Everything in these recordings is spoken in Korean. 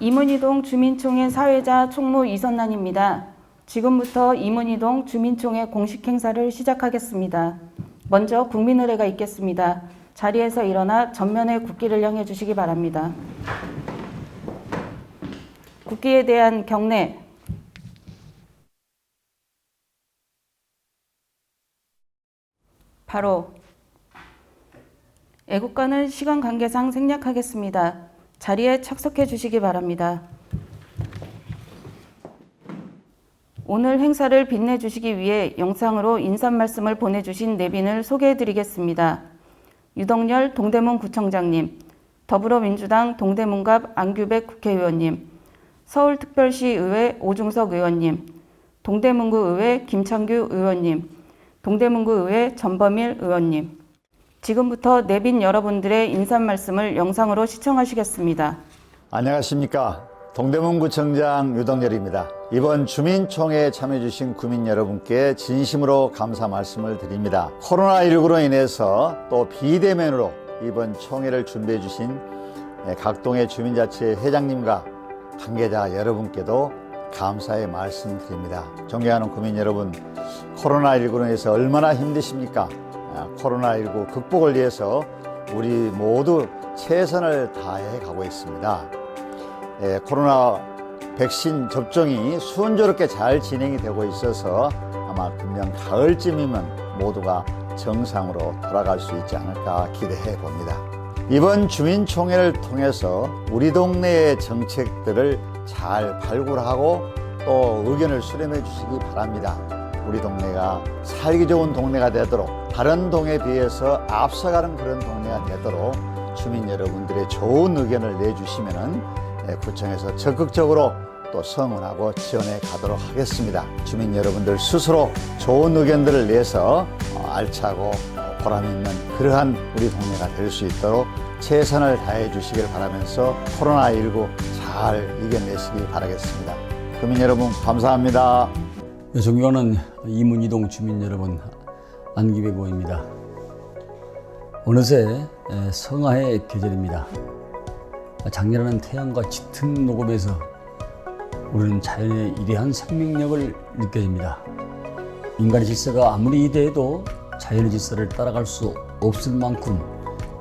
이문이동 주민총회 사회자 총무 이선란입니다. 지금부터 이문이동 주민총회 공식 행사를 시작하겠습니다. 먼저 국민의례가 있겠습니다. 자리에서 일어나 전면에 국기를 향해 주시기 바랍니다. 국기에 대한 경례. 바로 애국가는 시간 관계상 생략하겠습니다. 자리에 착석해 주시기 바랍니다. 오늘 행사를 빛내주시기 위해 영상으로 인사 말씀을 보내주신 내빈을 소개해 드리겠습니다. 유덕열 동대문 구청장님, 더불어민주당 동대문갑 안규백 국회의원님, 서울특별시 의회 오중석 의원님, 동대문구 의회 김창규 의원님, 동대문구 의회 전범일 의원님. 지금부터 내빈 여러분들의 인사 말씀을 영상으로 시청하시겠습니다. 안녕하십니까. 동대문구청장 유덕열입니다. 이번 주민총회에 참여해주신 구민 여러분께 진심으로 감사 말씀을 드립니다. 코로나19로 인해서 또 비대면으로 이번 총회를 준비해주신 각동의 주민자치 회장님과 관계자 여러분께도 감사의 말씀 드립니다. 존경하는 구민 여러분, 코로나19로 인해서 얼마나 힘드십니까? 아, 코로나19 극복을 위해서 우리 모두 최선을 다해 가고 있습니다. 예, 코로나 백신 접종이 순조롭게 잘 진행이 되고 있어서 아마 금년 가을쯤이면 모두가 정상으로 돌아갈 수 있지 않을까 기대해 봅니다. 이번 주민총회를 통해서 우리 동네의 정책들을 잘 발굴하고 또 의견을 수렴해 주시기 바랍니다. 우리 동네가 살기 좋은 동네가 되도록 다른 동에 비해서 앞서가는 그런 동네가 되도록 주민 여러분들의 좋은 의견을 내주시면은 예, 구청에서 적극적으로 또 성원하고 지원해 가도록 하겠습니다. 주민 여러분들 스스로 좋은 의견들을 내서 어, 알차고 어, 보람 있는 그러한 우리 동네가 될 수 있도록 최선을 다해 주시길 바라면서 코로나19 잘 이겨내시기 바라겠습니다. 국민 여러분 감사합니다. 네, 존경하는 이문 이동 주민 여러분 안기백 의원입니다. 어느새 에, 성화의 계절입니다. 작년에는 태양과 짙은 녹음에서 우리는 자연의 이대한 생명력을 느껴집니다. 인간의 질서가 아무리 이대해도 자연의 질서를 따라갈 수 없을 만큼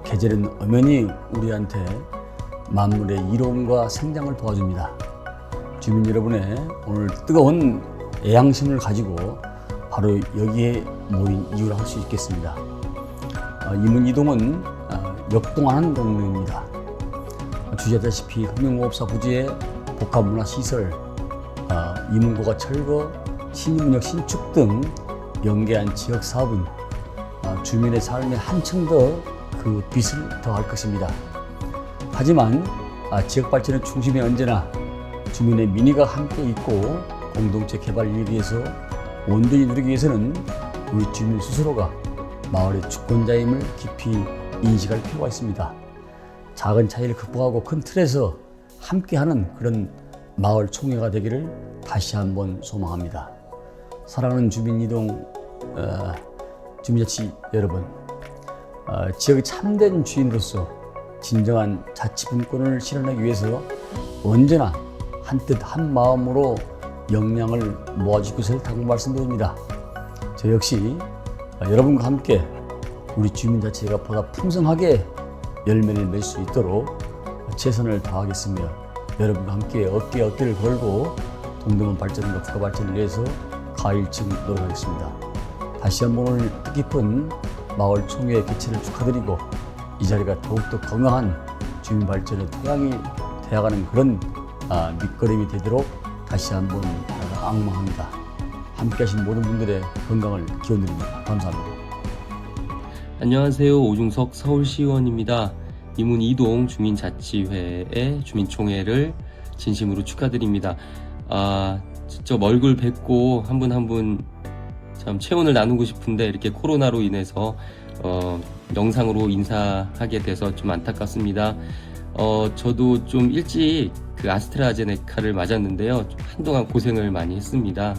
계절은 엄연히 우리한테 만물의 이로움과 생장을 도와줍니다. 주민 여러분의 오늘 뜨거운 애양심을 가지고 바로 여기에 모인 이유라 할 수 있겠습니다. 어, 이문 이동은 어, 역동하는 동네입니다. 주제다시피 흑명무업사 부지의 복합문화시설, 어, 이문고가 철거, 신임문역 신축 등 연계한 지역 사업은 어, 주민의 삶에 한층 더 그 빛을 더할 것입니다. 하지만 아, 지역 발전의 중심에 언제나 주민의 민의가 함께 있고 공동체 개발을 위해서 온전히 누리기 위해서는 우리 주민 스스로가 마을의 주권자임을 깊이 인식할 필요가 있습니다. 작은 차이를 극복하고 큰 틀에서 함께하는 그런 마을 총회가 되기를 다시 한번 소망합니다. 사랑하는 주민 이동 어, 주민자치 여러분, 어, 지역의 참된 주인으로서 진정한 자치분권을 실현하기 위해서 언제나 한뜻 한 마음으로 역량을 것을 당부 말씀드립니다. 저 역시 여러분과 함께 우리 주민자치가 보다 풍성하게 열매를 맺을 수 있도록 최선을 다하겠으며 여러분과 함께 어깨에 어깨를 걸고 동대문 발전과 국가 발전을 위해서 가일층 노력하겠습니다. 다시 한번 오늘 뜻깊은 마을 총회 개최를 축하드리고 이 자리가 더욱더 건강한 주민 발전의 토양이 되어가는 그런 아, 밑거름이 되도록 다시 한번 아, 악망합니다. 함께 하신 모든 분들의 건강을 기원드립니다. 감사합니다. 안녕하세요. 오중석 서울시의원입니다. 이문 이동 주민자치회의 주민총회를 진심으로 축하드립니다. 아, 직접 얼굴 뵙고 한 분 한 분 참 체온을 나누고 싶은데 이렇게 코로나로 인해서 어, 영상으로 인사하게 돼서 좀 안타깝습니다. 어, 저도 좀 일찍 그 아스트라제네카를 맞았는데요. 좀 한동안 고생을 많이 했습니다.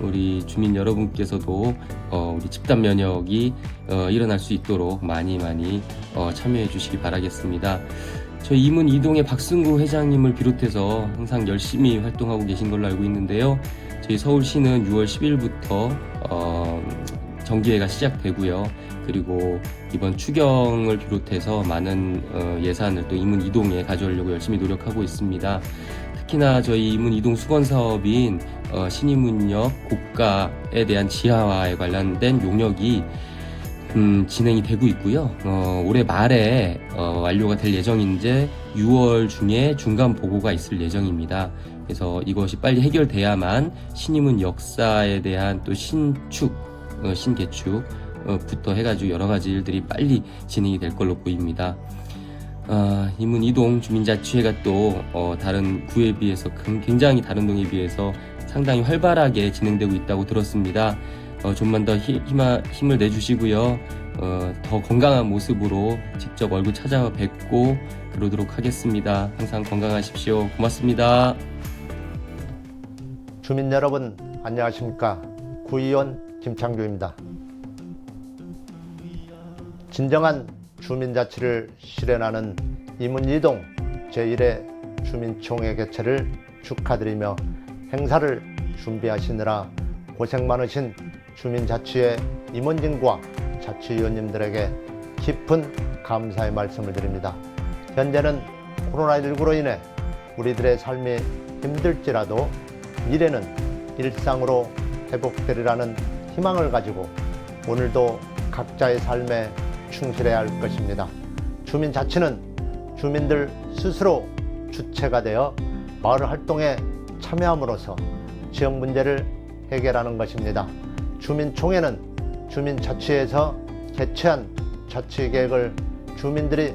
우리 주민 여러분께서도 어, 우리 집단 면역이 어, 일어날 수 있도록 많이 많이 어, 참여해 주시기 바라겠습니다. 저희 이문 이동의 박승구 회장님을 비롯해서 항상 열심히 활동하고 계신 걸로 알고 있는데요. 저희 서울시는 6월 10일부터 어, 정기회가 시작되고요. 그리고 이번 추경을 비롯해서 많은 어, 예산을 또 이문 이동에 가져오려고 열심히 노력하고 있습니다. 특히나 저희 이문 이동 수건 사업인 어, 신이문역 고가에 대한 지하화에 관련된 용역이 음, 진행이 되고 있고요. 어, 올해 말에 어, 완료가 될 예정인데 6월 중에 중간 보고가 있을 예정입니다. 그래서 이것이 빨리 해결돼야만 신임은 역사에 대한 또 신축, 어, 신개축 어, 부터 해가지고 여러 가지 일들이 빨리 진행이 될 걸로 보입니다. 아, 이문 이동 주민자치회가 또 어, 다른 구에 비해서 큰- 굉장히 다른 동에 비해서 상당히 활발하게 진행되고 있다고 들었습니다. 어, 좀만 더 힘, 힘을 내주시고요. 어, 더 건강한 모습으로 직접 얼굴 찾아와 뵙고 그러도록 하겠습니다. 항상 건강하십시오. 고맙습니다. 주민 여러분 안녕하십니까 구의원 김창규입니다. 진정한 주민자치를 실현하는 이문이동 제1회 주민총회 개최를 축하드리며 행사를 준비하시느라 고생 많으신 주민자치회 임원진과 자치위원님들에게 깊은 감사의 말씀을 드립니다. 현재는 코로나19로 인해 우리들의 삶이 힘들지라도 미래는 일상으로 회복되리라는 희망을 가지고 오늘도 각자의 삶에 충실해야 할 것입니다. 주민 자치는 주민들 스스로 주체가 되어 마을 활동에 참여함으로써 지역 문제를 해결하는 것입니다. 주민총회는 주민자치에서 개최한 자치계획을 주민들이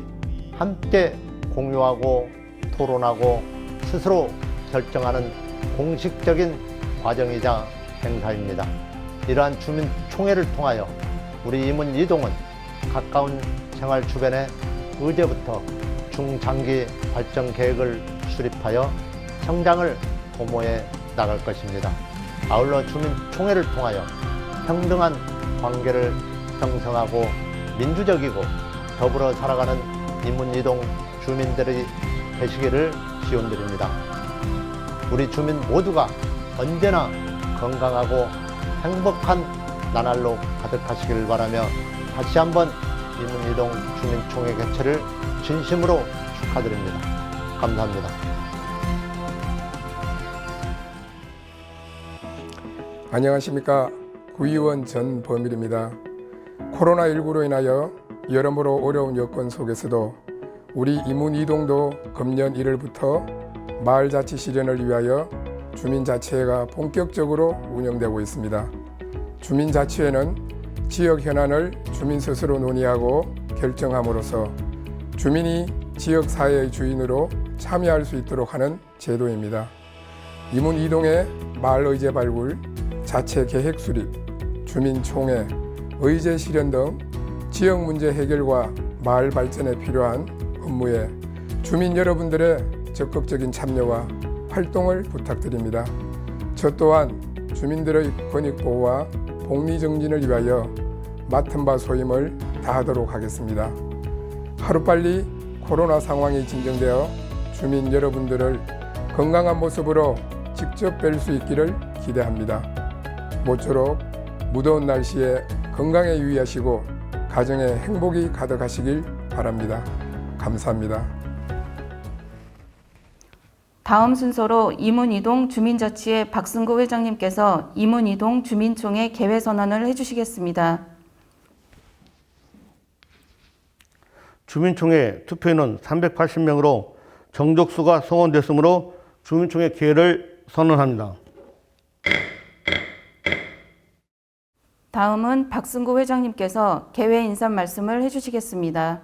함께 공유하고 토론하고 스스로 결정하는 공식적인 과정이자 행사입니다. 이러한 주민 총회를 통하여 우리 이문 이동은 가까운 생활 주변에 의제부터 중장기 발전 계획을 수립하여 성장을 도모해 나갈 것입니다. 아울러 주민 총회를 통하여 평등한 관계를 형성하고 민주적이고 더불어 살아가는 이문이동 주민들이 되시기를 기원드립니다. 우리 주민 모두가 언제나 건강하고 행복한 나날로 가득하시길 바라며 다시 한번 이문이동 주민총회 개최를 진심으로 축하드립니다. 감사합니다. 안녕하십니까 구의원 전범일입니다. 코로나19로 인하여 여러모로 어려운 여건 속에서도 우리 이문이동도 금년 1월부터 마을자치 실현을 위하여 주민자치회가 본격적으로 운영되고 있습니다. 주민자치회는 지역 현안을 주민 스스로 논의하고 결정함으로써 주민이 지역 사회의 주인으로 참여할 수 있도록 하는 제도입니다. 이문 이동의 마을 의제 발굴, 자체 계획 수립, 주민 총회, 의제 실현 등 지역 문제 해결과 마을 발전에 필요한 업무에 주민 여러분들의 적극적인 참여와 활동을 부탁드립니다. 저 또한 주민들의 권익 보호와 복리 정진을 위하여 맡은 바 소임을 다하도록 하겠습니다. 하루빨리 코로나 상황이 진정되어 주민 여러분들을 건강한 모습으로 직접 뵐 수 있기를 기대합니다. 모쪼록 무더운 날씨에 건강에 유의하시고 가정에 행복이 가득하시길 바랍니다. 감사합니다. 다음 순서로 이문이동 주민자치회 박승구 회장님께서 이문이동 주민총회 개회 선언을 해주시겠습니다. 주민총회 투표인은 380명으로 정족수가 성원됐으므로 주민총회 개회를 선언합니다. 다음은 박승구 회장님께서 개회 인사 말씀을 해주시겠습니다.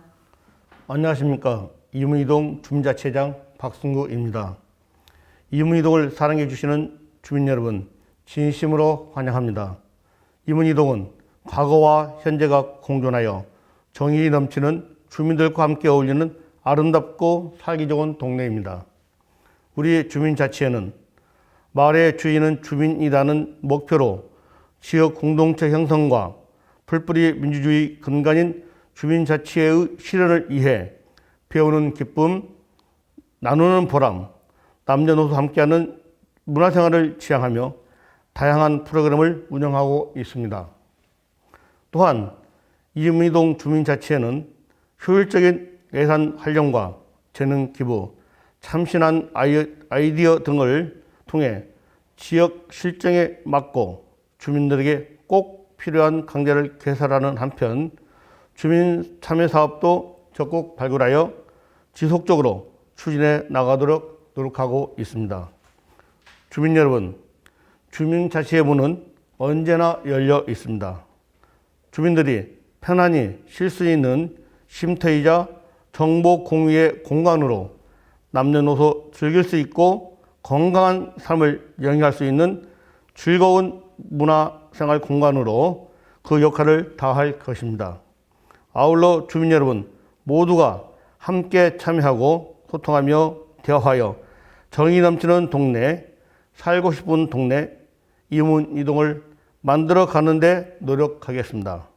안녕하십니까. 이문이동 주민자치회장 박승구입니다. 이문이동을 사랑해 주시는 주민 여러분, 진심으로 환영합니다. 이문이동은 과거와 현재가 공존하여 정이 넘치는 주민들과 함께 어울리는 아름답고 살기 좋은 동네입니다. 우리 주민 자치회는 마을의 주인은 주민이라는 목표로 지역 공동체 형성과 풀뿌리 민주주의 근간인 주민 자치회의 실현을 위해 배우는 기쁨, 나누는 보람, 남녀노소 함께하는 문화생활을 지향하며 다양한 프로그램을 운영하고 있습니다. 또한 이문이동 주민자치회는 효율적인 예산 활용과 재능 기부, 참신한 아이- 아이디어 등을 통해 지역 실정에 맞고 주민들에게 꼭 필요한 강좌를 개설하는 한편 주민 참여 사업도 적극 발굴하여 지속적으로 추진해 나가도록 노력하고 있습니다. 주민 여러분, 주민자치의 문은 언제나 열려 있습니다. 주민들이 편안히 쉴 수 있는 쉼터이자 정보 공유의 공간으로 남녀노소 즐길 수 있고 건강한 삶을 영위할 수 있는 즐거운 문화생활 공간으로 그 역할을 다할 것입니다. 아울러 주민 여러분 모두가 함께 참여하고 소통하며 대화하여 정이 넘치는 동네, 살고 싶은 동네, 이문 이동을 만들어 가는데 노력하겠습니다.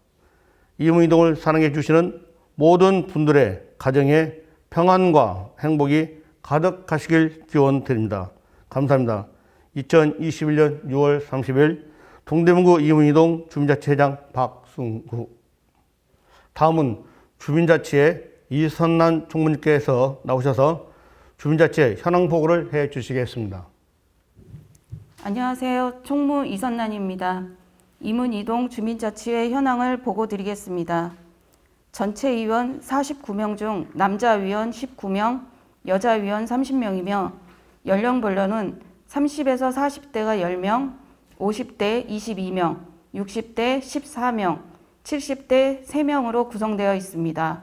이문 이동을 사랑해 주시는 모든 분들의 가정에 평안과 행복이 가득하시길 기원 드립니다. 감사합니다. 2021년 6월 30일 동대문구 이문이동 주민자치회장 박승구 다음은 주민자치회 이선난 총무님께서 나오셔서 주민자치회 현황 보고를 해 주시겠습니다. 안녕하세요. 총무 이선란입니다. 이문 이동 주민자치회 현황을 보고 드리겠습니다. 전체 위원 49명 중 남자 위원 19명, 여자 위원 30명이며 연령별로는 30에서 40대가 10명, 50대 22명, 60대 14명, 70대 3명으로 구성되어 있습니다.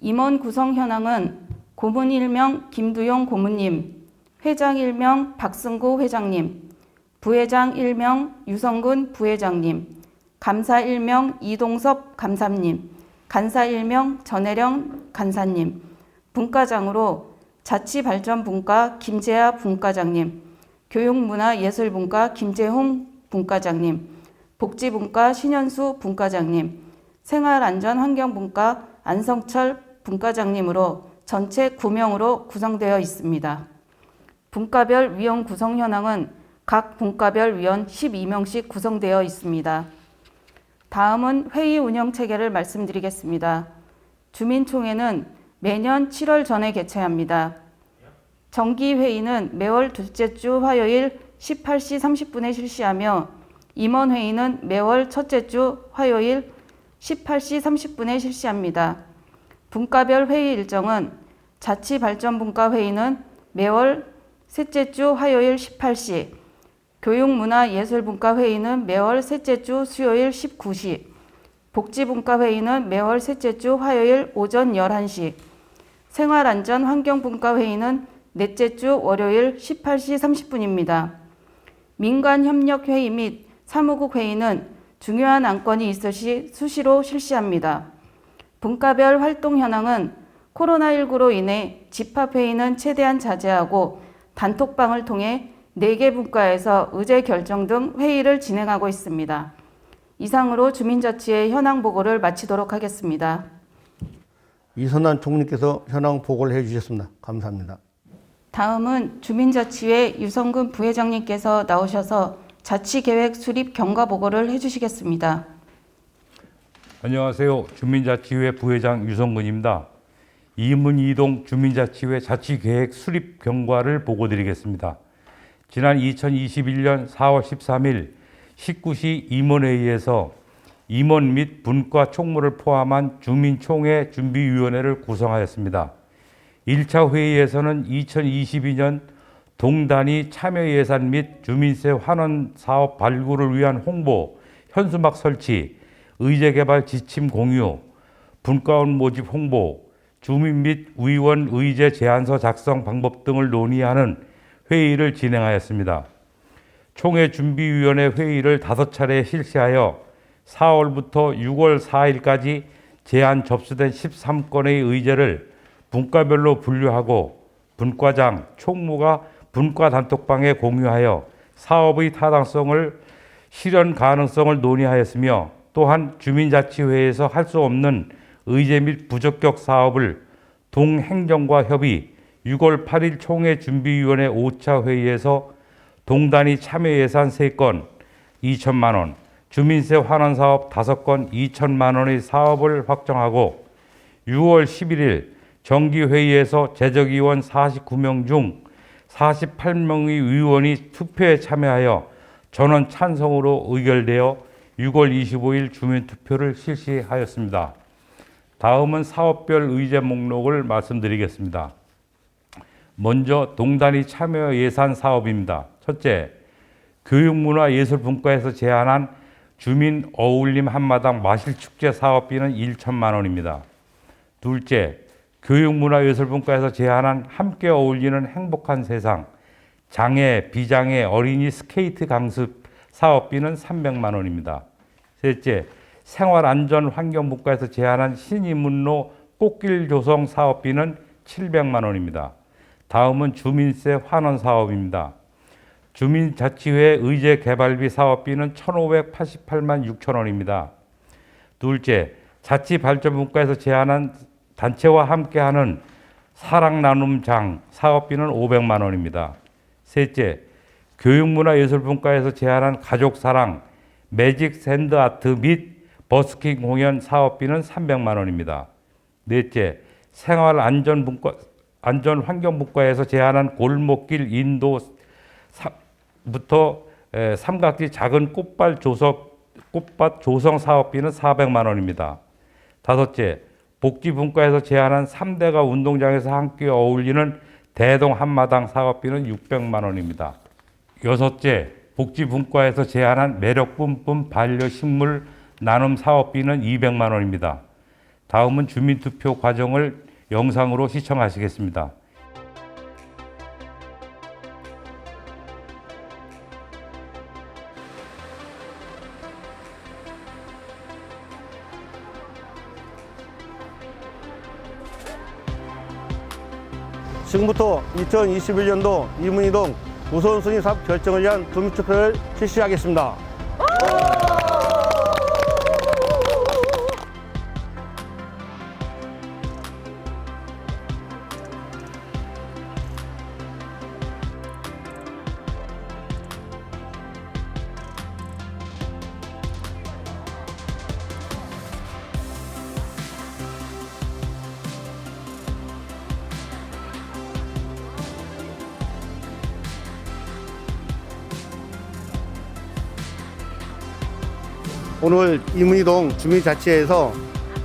임원 구성 현황은 고문 1명 김두용 고문님, 회장 1명 박승구 회장님, 부회장 1명 유성근 부회장님, 감사 1명 이동섭 감사님, 간사 1명 전혜령 간사님, 분과장으로 자치발전분과 김재하 분과장님, 교육문화예술분과 김재홍 분과장님, 복지분과 신현수 분과장님, 생활안전환경분과 안성철 분과장님으로 전체 9명으로 구성되어 있습니다. 분과별 위원 구성 현황은 각 분과별 위원 12명씩 구성되어 있습니다. 다음은 회의 운영 체계를 말씀드리겠습니다. 주민총회는 매년 7월 전에 개최합니다. 정기 회의는 매월 둘째 주 화요일 18시 30분에 실시하며 임원 회의는 매월 첫째 주 화요일 18시 30분에 실시합니다. 분과별 회의 일정은 자치발전분과 회의는 매월 셋째 주 화요일 18시, 교육문화예술분과 회의는 매월 셋째 주 수요일 19시, 복지분과 회의는 매월 셋째 주 화요일 오전 11시, 생활안전환경분과 회의는 넷째 주 월요일 18시 30분입니다. 민간협력회의 및 사무국 회의는 중요한 안건이 있을 시 수시로 실시합니다. 분과별 활동 현황은 코로나19로 인해 집합회의는 최대한 자제하고 단톡방을 통해 4개 분과에서 의제 결정 등 회의를 진행하고 있습니다. 이상으로 주민자치의 현황 보고를 마치도록 하겠습니다. 이선난 총무님께서 현황 보고를 해 주셨습니다. 감사합니다. 다음은 주민자치회 유성근 부회장님께서 나오셔서 자치계획 수립 경과 보고를 해주시겠습니다. 안녕하세요. 주민자치회 부회장 유성근입니다. 이문 이동 주민자치회 자치계획 수립 경과를 보고드리겠습니다. 지난 2021년 4월 13일 19시 임원회의에서 임원 및 분과 총무를 포함한 주민총회 준비위원회를 구성하였습니다. 1차 회의에서는 2022년 동단위 참여 예산 및 주민세 환원 사업 발굴을 위한 홍보, 현수막 설치, 의제 개발 지침 공유, 분과원 모집 홍보, 주민 및 의원 의제 제안서 작성 방법 등을 논의하는 회의를 진행하였습니다. 총회 준비위원회 회의를 다섯 차례 실시하여 4월부터 6월 4일까지 제안 접수된 13건의 의제를 분과별로 분류하고 분과장, 총무가 분과 단톡방에 공유하여 사업의 타당성을 실현 가능성을 논의하였으며 또한 주민자치회에서 할 수 없는 의제 및 부적격 사업을 동행정과 협의, 6월 8일 총회 준비위원회 5차 회의에서 동단위 참여 예산 3건 2천만 원, 주민세 환원 사업 5건 2천만 원의 사업을 확정하고 6월 11일 정기회의에서 재적위원 49명 중 48명의 의원이 투표에 참여하여 전원 찬성으로 의결되어 6월 25일 주민투표를 실시하였습니다. 다음은 사업별 의제 목록을 말씀드리겠습니다. 먼저 동단위 참여 예산 사업입니다. 첫째, 교육문화예술분과에서 제안한 주민 어울림 한마당 마실축제 사업비는 1천만 원입니다. 둘째, 교육문화예술분과에서 제안한 함께 어울리는 행복한 세상 장애, 비장애 어린이 스케이트 강습 사업비는 300만 원입니다. 셋째, 생활안전환경분과에서 제안한 신이문로 꽃길 조성 사업비는 700만 원입니다. 다음은 주민세 환원 사업입니다. 주민자치회 의제 개발비 사업비는 1,588만 6천 원입니다. 둘째, 자치발전분과에서 제안한 단체와 함께하는 사랑 나눔 장 사업비는 500만 원입니다. 셋째, 교육문화예술분과에서 제안한 가족사랑 매직 샌드 아트 및 버스킹 공연 사업비는 300만 원입니다. 넷째, 생활안전분과 안전환경분과에서 제안한 골목길 인도 부터 삼각지 작은 꽃밭 조성 꽃밭 조성 사업비는 400만 원입니다. 다섯째, 복지분과에서 제안한 3대가 운동장에서 함께 어울리는 대동 한마당 사업비는 600만 원입니다. 여섯째, 복지분과에서 제안한 매력 뿜뿜 반려식물 나눔 사업비는 200만 원입니다. 다음은 주민투표 과정을 영상으로 시청하시겠습니다. 지금부터 2021년도 이문이동 우선순위 사업 결정을 위한 주민투표를 실시하겠습니다. 오늘 이문이동 주민자치회에서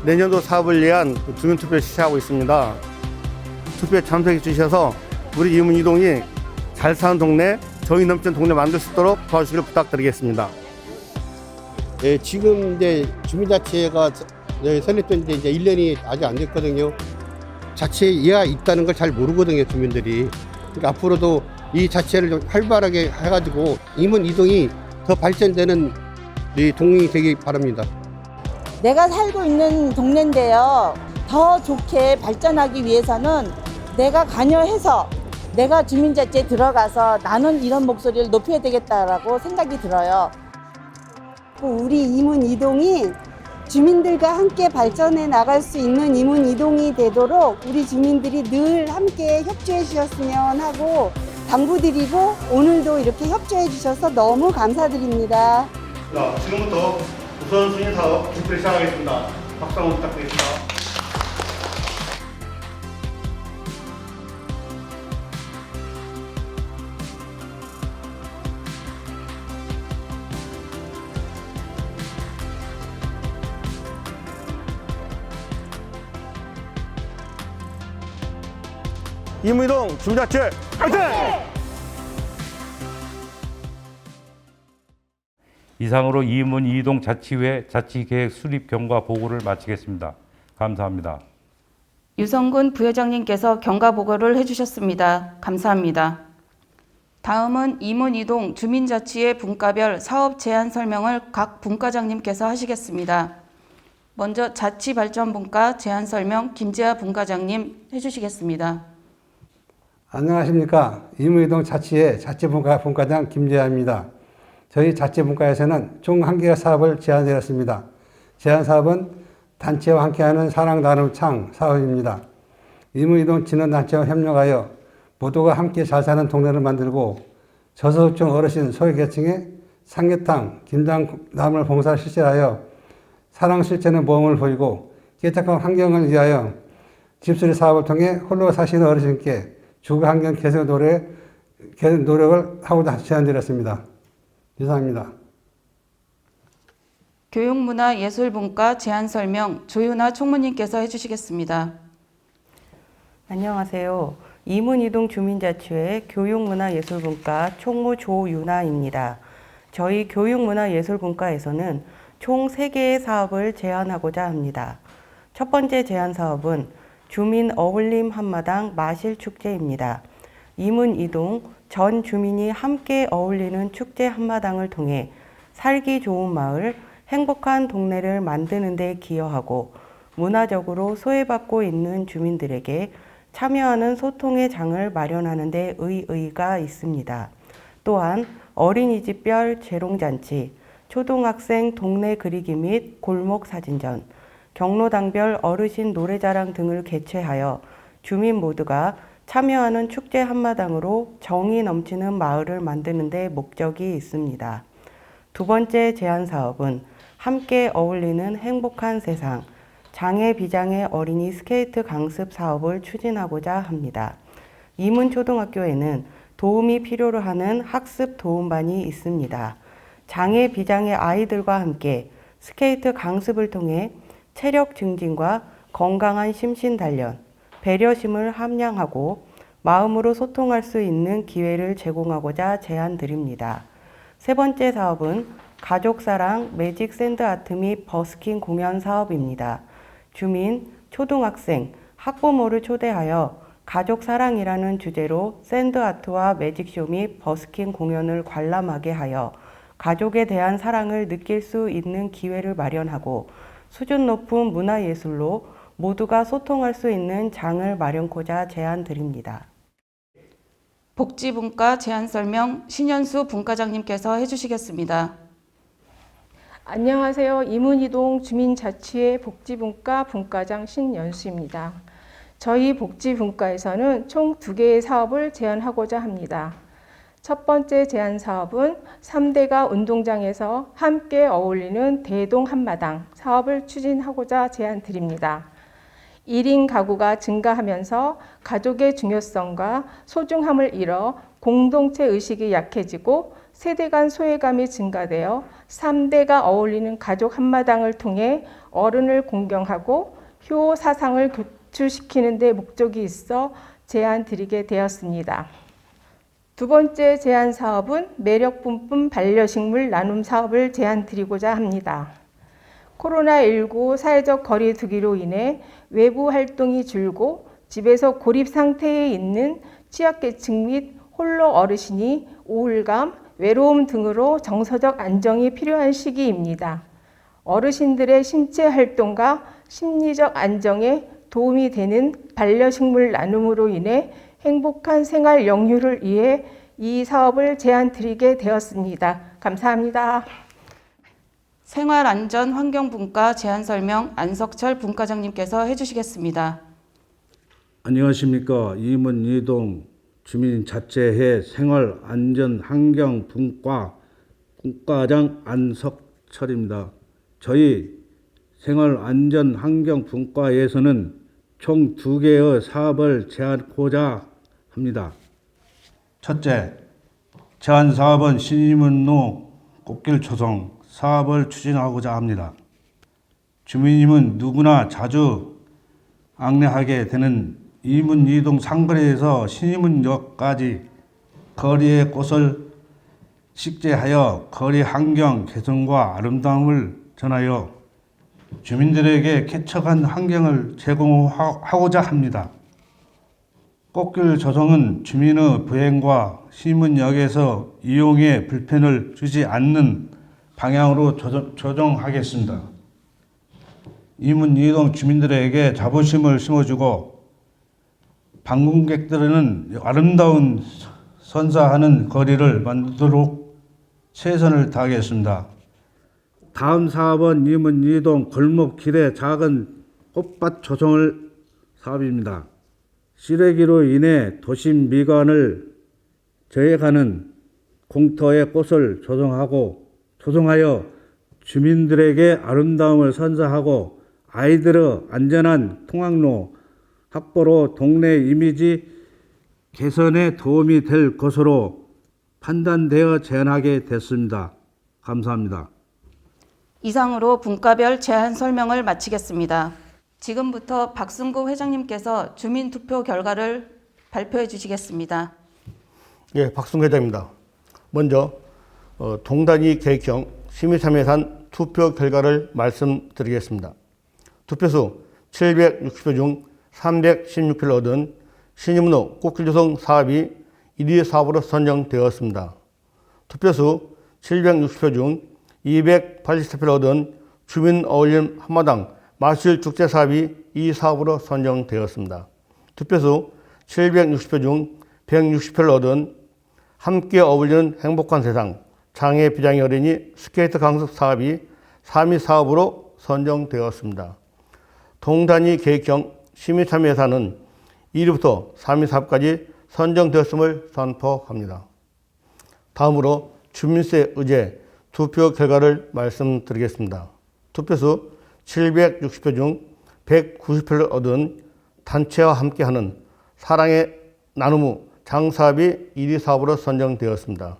내년도 사업을 위한 주민투표를 실시하고 있습니다. 투표에 참석해 주셔서 우리 이문이동이 잘 사는 동네, 정의 넘치는 동네 만들 수 있도록 도와주시길 부탁드리겠습니다. 예, 지금 이제 주민자치회가 네, 설립된 지 이제 1년이 아직 안 됐거든요. 자치회가 있다는 걸 잘 모르거든요, 주민들이. 그러니까 앞으로도 이 자치회를 좀 활발하게 해가지고 임원 이동이 더 발전되는 이 동행이 되기 바랍니다. 내가 살고 있는 동네인데요. 더 좋게 발전하기 위해서는 내가 관여해서 내가 주민자치에 들어가서 나는 이런 목소리를 높여야 되겠다라고 생각이 들어요. 우리 이문 이동이 주민들과 함께 발전해 나갈 수 있는 이문 이동이 되도록 우리 주민들이 늘 함께 협조해 주셨으면 하고 당부드리고 오늘도 이렇게 협조해 주셔서 너무 감사드립니다. 자, 지금부터 우선 순위 사업 투표를 시작하겠습니다. 박수 한번 부탁드립니다. 이문이동 주민자치 화이팅! 이상으로 이문 이동 자치회 자치계획 수립 경과 보고를 마치겠습니다. 감사합니다. 유성군 부회장님께서 경과 보고를 해주셨습니다. 감사합니다. 다음은 이문 이동 주민자치회 분과별 사업 제안 설명을 각 분과장님께서 하시겠습니다. 먼저 자치발전분과 제안 설명 김재하 분과장님 해주시겠습니다. 안녕하십니까. 이무이동 자치회 자치분과 분과장 김재하입니다. 저희 자치분과에서는 총 한 개의 사업을 제안드렸습니다. 제안 사업은 단체와 함께하는 사랑 나눔 창 사업입니다. 이문이동 진흥단체와 협력하여 모두가 함께 잘 사는 동네를 만들고 저소득층 어르신 소외계층에 삼계탕, 김장나물 봉사를 실시하여 사랑 실천의 모험을 보이고 깨끗한 환경을 위하여 집수리 사업을 통해 홀로 사시는 어르신께 주거 환경 개선 개선 노력을 하고자 제안드렸습니다. 이상입니다. 교육문화예술분과 제안 설명 조윤아 총무님께서 해주시겠습니다. 안녕하세요. 이문이동 주민자치회 교육문화예술분과 총무 조윤아입니다. 저희 교육문화예술분과에서는 총 3개의 사업을 제안하고자 합니다. 첫 번째 제안 사업은 주민 어울림 한마당 마실축제입니다. 이문이동 전 주민이 함께 어울리는 축제 한마당을 통해 살기 좋은 마을, 행복한 동네를 만드는 데 기여하고 문화적으로 소외받고 있는 주민들에게 참여하는 소통의 장을 마련하는 데 의의가 있습니다. 또한 어린이집별 재롱잔치, 초등학생 동네 그리기 및 골목 사진전, 경로당별 어르신 노래자랑 등을 개최하여 주민 모두가 참여하는 축제 한마당으로 정이 넘치는 마을을 만드는 데 목적이 있습니다. 두 번째 제안 사업은 함께 어울리는 행복한 세상, 장애 비장애 어린이 스케이트 강습 사업을 추진하고자 합니다. 이문초등학교에는 도움이 필요로 하는 학습 도움반이 있습니다. 장애 비장애 아이들과 함께 스케이트 강습을 통해 체력 증진과 건강한 심신 단련, 배려심을 함양하고 마음으로 소통할 수 있는 기회를 제공하고자 제안드립니다. 세 번째 사업은 가족사랑 매직 샌드 아트 및 버스킹 공연 사업입니다. 주민, 초등학생, 학부모를 초대하여 가족 사랑이라는 주제로 샌드 아트와 매직쇼 및 버스킹 공연을 관람하게 하여 가족에 대한 사랑을 느낄 수 있는 기회를 마련하고 수준 높은 문화예술로 모두가 소통할 수 있는 장을 마련코자 제안드립니다. 복지분과 제안 설명 신현수 분과장님께서 해주시겠습니다. 안녕하세요. 이문이동 주민자치회 복지분과 분과장 신연수입니다. 저희 복지분과에서는 총 두 개의 사업을 제안하고자 합니다. 첫 번째 제안 사업은 3대가 운동장에서 함께 어울리는 대동 한마당 사업을 추진하고자 제안 드립니다. 1인 가구가 증가하면서 가족의 중요성과 소중함을 잃어 공동체 의식이 약해지고 세대 간 소외감이 증가되어 3대가 어울리는 가족 한마당을 통해 어른을 공경하고 효 사상을 교출시키는 데 목적이 있어 제안 드리게 되었습니다. 두 번째 제안 사업은 매력 뿜뿜 반려식물 나눔 사업을 제안 드리고자 합니다. 코로나19 사회적 거리 두기로 인해 외부 활동이 줄고 집에서 고립 상태에 있는 취약계층 및 홀로 어르신이 우울감, 외로움 등으로 정서적 안정이 필요한 시기입니다. 어르신들의 신체 활동과 심리적 안정에 도움이 되는 반려식물 나눔으로 인해 행복한 생활 영유를 위해 이 사업을 제안 드리게 되었습니다. 감사합니다. 생활안전환경분과 제안 설명 안석철 분과장님께서 해주시겠습니다. 안녕하십니까 이문 이동 주민자치회 생활안전환경분과 분과장 안석철입니다. 저희 생활안전환경분과에서는 총 두 개의 사업을 제안하고자 합니다. 첫째, 제안 사업은 신임은로 꽃길 조성 사업을 추진하고자 합니다. 주민임은 누구나 자주 안내하게 되는 이문 이동 상거리에서 신임문역까지 거리의 꽃을 식재하여 거리 환경 개선과 아름다움을 전하여 주민들에게 쾌적한 환경을 제공하고자 합니다. 꽃길 조성은 주민의 부행과 시문역에서 이용에 불편을 주지 않는 방향으로 조정, 조정 하겠습니다. 이문 이동 주민들에게 자부심을 심어주고 방문객들은 아름다운 선사하는 거리를 만들도록 최선을 다하겠습니다. 다음 사업은 이문 이동 골목길의 작은 꽃밭 조성을 사업입니다. 쓰레기로 인해 도심 미관을 저해가는 공터의 꽃을 조성하고 조성하여 주민들에게 아름다움을 선사하고 아이들의 안전한 통학로 확보로 동네 이미지 개선에 도움이 될 것으로 판단되어 제안하게 됐습니다. 감사합니다. 이상으로 분과별 제안 설명을 마치겠습니다. 지금부터 박승구 회장님께서 주민 투표 결과를 발표해 주시겠습니다. 예, 박승 회장입니다. 먼저 어, 동단위 계획형 시민참여산 투표 결과를 말씀드리겠습니다. 투표수 760표 중 316표를 얻은 신임로 꽃길조성 사업이 1위 사업으로 선정되었습니다. 투표수 760표 중 284표를 얻은 주민 어울림 한마당 마실 축제 사업이 2위 사업으로 선정되었습니다. 투표수 760표 중 160표를 얻은 함께 어울리는 행복한 세상 장애 비장애 어린이 스케이트 강습 사업이 3위 사업으로 선정되었습니다. 동단위 계획형 시민 참여 예산은 1위부터 3위 사업까지 선정되었음을 선포합니다. 다음으로 주민세 의제 투표 결과를 말씀드리겠습니다. 투표수 760표 중 190표를 얻은 단체와 함께하는 사랑의 나눔 장사업이 1위 사업으로 선정되었습니다.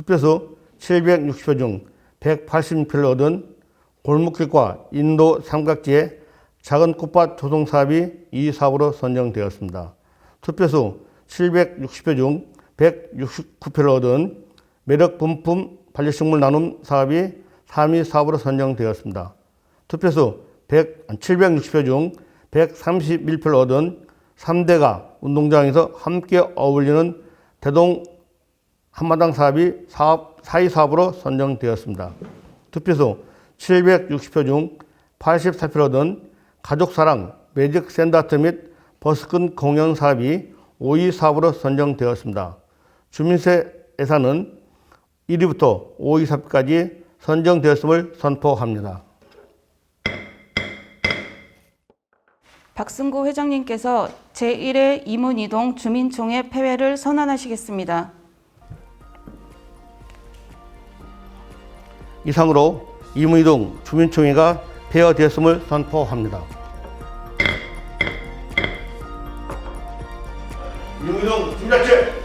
투표수 760표 중 180표를 얻은 골목길과 인도 삼각지의 작은 꽃밭 조성 사업이 2위 사업으로 선정되었습니다. 투표수 760표 중 169표를 얻은 매력 분품 반려식물 나눔 사업이 3위 사업으로 선정되었습니다. 투표수 100, 760표 중 131표를 얻은 3대가 운동장에서 함께 어울리는 대동 한마당 사업이 사업, 4위 사업으로 선정되었습니다. 투표수 760표 중 84표를 얻은 가족사랑 매직 샌드아트 및 버스큰 공연 사업이 5위 사업으로 선정되었습니다. 주민세 예산은 1위부터 5위 사업까지 선정되었음을 선포합니다. 박승구 회장님께서 제1회 이문이동 주민총회 폐회를 선언하시겠습니다. 이상으로 이문이동 주민총회가 폐허되었음을 선포합니다. 이문이동 주민자치